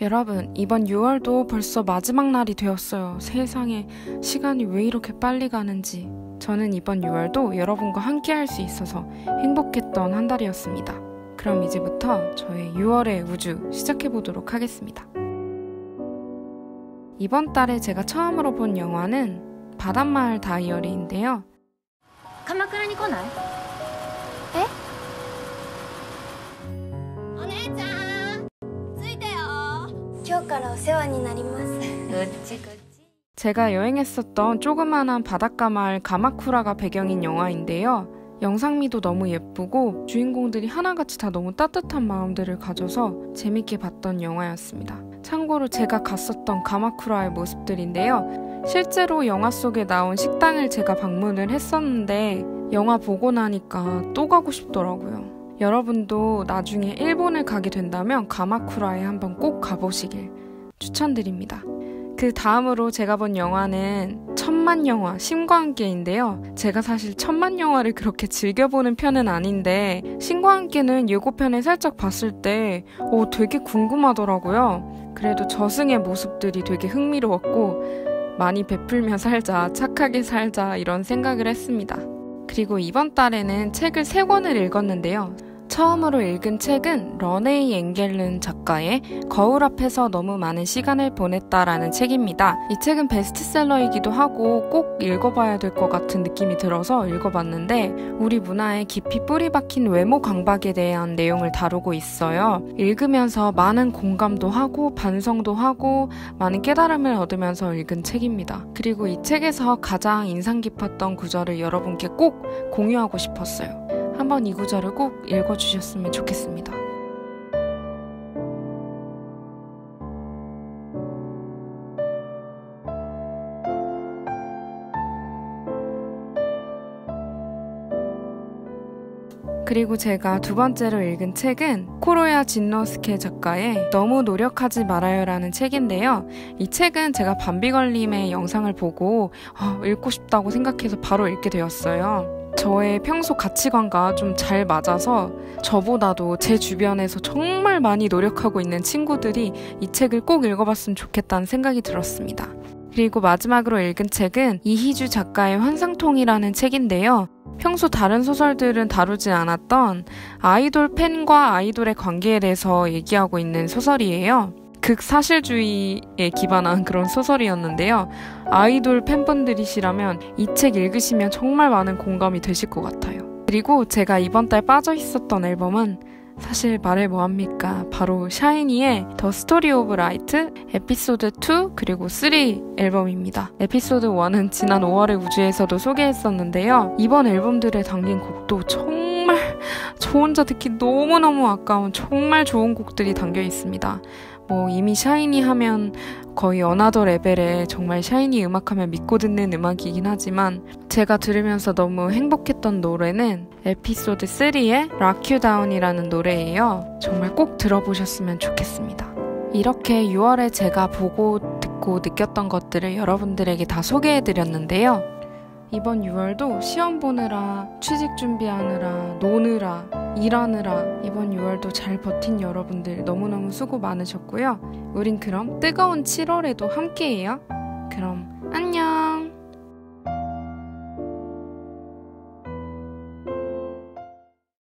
여러분, 이번 6월도 벌써 마지막 날이 되었어요. 세상에 시간이 왜 이렇게 빨리 가는지. 저는 이번 6월도 여러분과 함께 할 수 있어서 행복했던 한 달이었습니다. 그럼 이제부터 저의 6월의 우주 시작해 보도록 하겠습니다. 이번 달에 제가 처음으로 본 영화는 바닷마을 다이어리인데요. 카마크라니 코나 今日からお世話になりますぐっちぐっち 제가 여행했었던 조그만한 바닷가 마을 가마쿠라가 배경인 영화인데요. 영상미도 너무 예쁘고 주인공들이 하나같이 다 너무 따뜻한 마음들을 가져서 재밌게 봤던 영화였습니다. 참고로 제가 갔었던 가마쿠라의 모습들인데요. 실제로 영화 속에 나온 식당을 제가 방문을 했었는데 영화 보고 나니까 또 가고 싶더라고요. 여러분도 나중에 일본을 가게 된다면 가마쿠라에 한번 꼭 가보시길 추천드립니다. 그 다음으로 제가 본 영화는 천만 영화 신과 함께인데요. 제가 사실 천만 영화를 그렇게 즐겨보는 편은 아닌데 신과 함께는 예고편을 살짝 봤을 때 오, 되게 궁금하더라고요. 그래도 저승의 모습들이 되게 흥미로웠고 많이 베풀며 살자, 착하게 살자 이런 생각을 했습니다. 그리고 이번 달에는 책을 세 권을 읽었는데요. 처음으로 읽은 책은 러네이 앵겔른 작가의 거울 앞에서 너무 많은 시간을 보냈다라는 책입니다. 이 책은 베스트셀러이기도 하고 꼭 읽어봐야 될 것 같은 느낌이 들어서 읽어봤는데 우리 문화에 깊이 뿌리 박힌 외모 강박에 대한 내용을 다루고 있어요. 읽으면서 많은 공감도 하고 반성도 하고 많은 깨달음을 얻으면서 읽은 책입니다. 그리고 이 책에서 가장 인상 깊었던 구절을 여러분께 꼭 공유하고 싶었어요. 한번 이 구절을 꼭 읽어주셨으면 좋겠습니다. 그리고 제가 두 번째로 읽은 책은 코로야 진노스케 작가의 너무 노력하지 말아요라는 책인데요. 이 책은 제가 밤비걸림의 영상을 보고 어, 읽고 싶다고 생각해서 바로 읽게 되었어요. 저의 평소 가치관과 좀 잘 맞아서 저보다도 제 주변에서 정말 많이 노력하고 있는 친구들이 이 책을 꼭 읽어봤으면 좋겠다는 생각이 들었습니다. 그리고 마지막으로 읽은 책은 이희주 작가의 환상통이라는 책인데요. 평소 다른 소설들은 다루지 않았던 아이돌 팬과 아이돌의 관계에 대해서 얘기하고 있는 소설이에요. 극사실주의에 기반한 그런 소설이었는데요. 아이돌 팬분들이시라면 이 책 읽으시면 정말 많은 공감이 되실 것 같아요. 그리고 제가 이번 달 빠져 있었던 앨범은 사실 말해 뭐합니까? 바로 샤이니의 더 스토리 오브 라이트 에피소드 2 그리고 3 앨범입니다. 에피소드 1은 지난 5월의 우주에서도 소개했었는데요. 이번 앨범들에 담긴 곡도 정말 저 혼자 듣기 너무너무 아까운 정말 좋은 곡들이 담겨 있습니다. 뭐 이미 샤이니 하면 거의 어나더 레벨의 정말 샤이니 음악하면 믿고 듣는 음악이긴 하지만 제가 들으면서 너무 행복했던 노래는 에피소드 3의 Rock You Down이라는 노래예요. 정말 꼭 들어보셨으면 좋겠습니다. 이렇게 6월에 제가 보고 듣고 느꼈던 것들을 여러분들에게 다 소개해드렸는데요. 이번 6월도 시험 보느라, 취직 준비하느라, 노느라, 일하느라 이번 6월도 잘 버틴 여러분들 너무너무 수고 많으셨고요. 우린 그럼 뜨거운 7월에도 함께해요. 그럼 안녕!